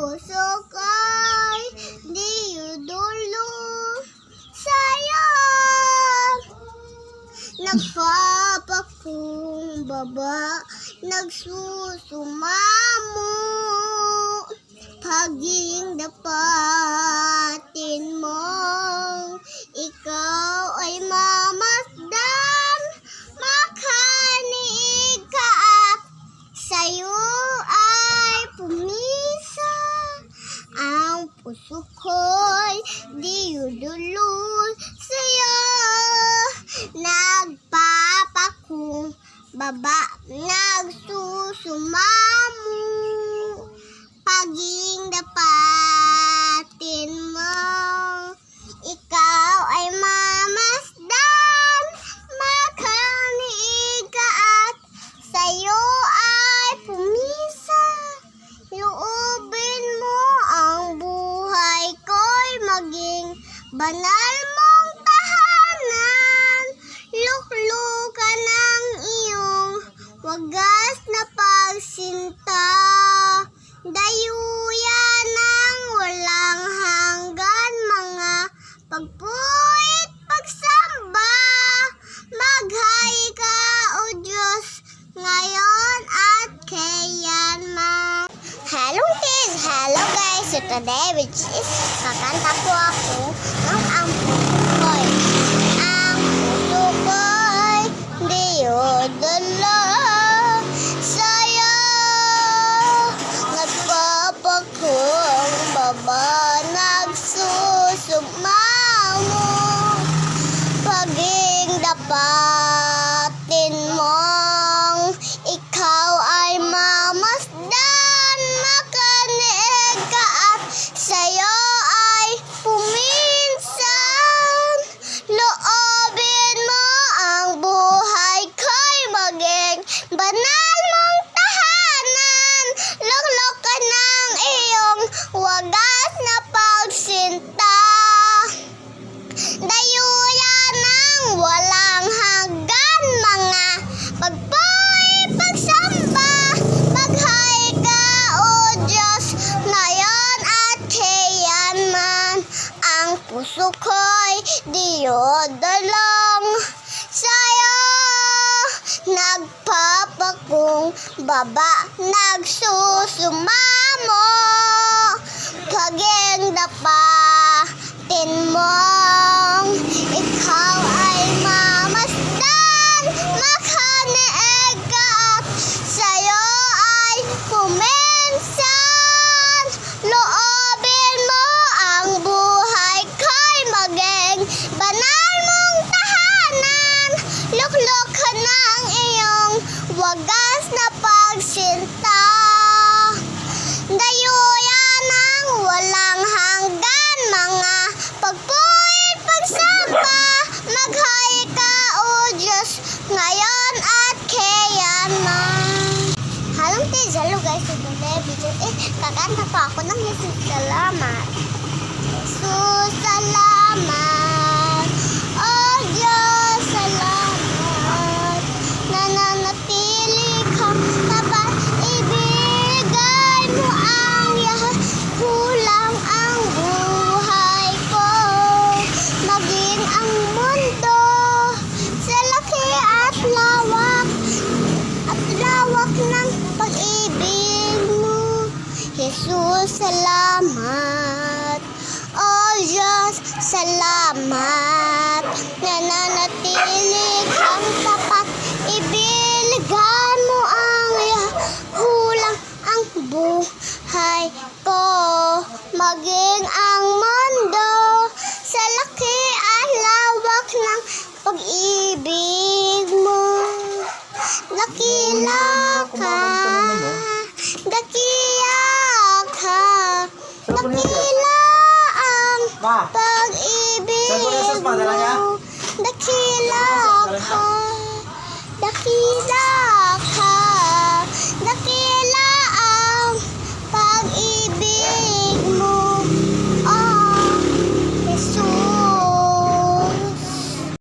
puso ko'y di dulo sa'yo. Nagpapakumbaba, nagsusumamo. Paging dapatin Ko'y di dulul sa'yo. Nagpapakung baba, nagsusumamo. Paging dapatin maging banal mong tahanan. Luklukan ng iyong wagas na pagsinta. Guys! So today, which is, kakanta po ako ng ang puso ko'y. Ang puso ko'y di ko'y diyodolong sa'yo. Nagpapakong baba, nagsusumamo. Pagsinta. Dayuyan ng walang hanggan mga pagpuit pagsamba. Maghay ka, O Diyos, ngayon at kailanman. Halong tiz, hello guys, ito na video. Eh, kakanta pa ako ng Jesus Salamat. Jesus Salamat. Jesus, salamat. Oh Diyos, salamat. Nananatili kang tapat. Ibiligan mo ang hulang ang buhay ko. Maging ang mundo sa laki at lawak ng pag-ibig mo. Dakila ibig mo. Dakila ka. Dakila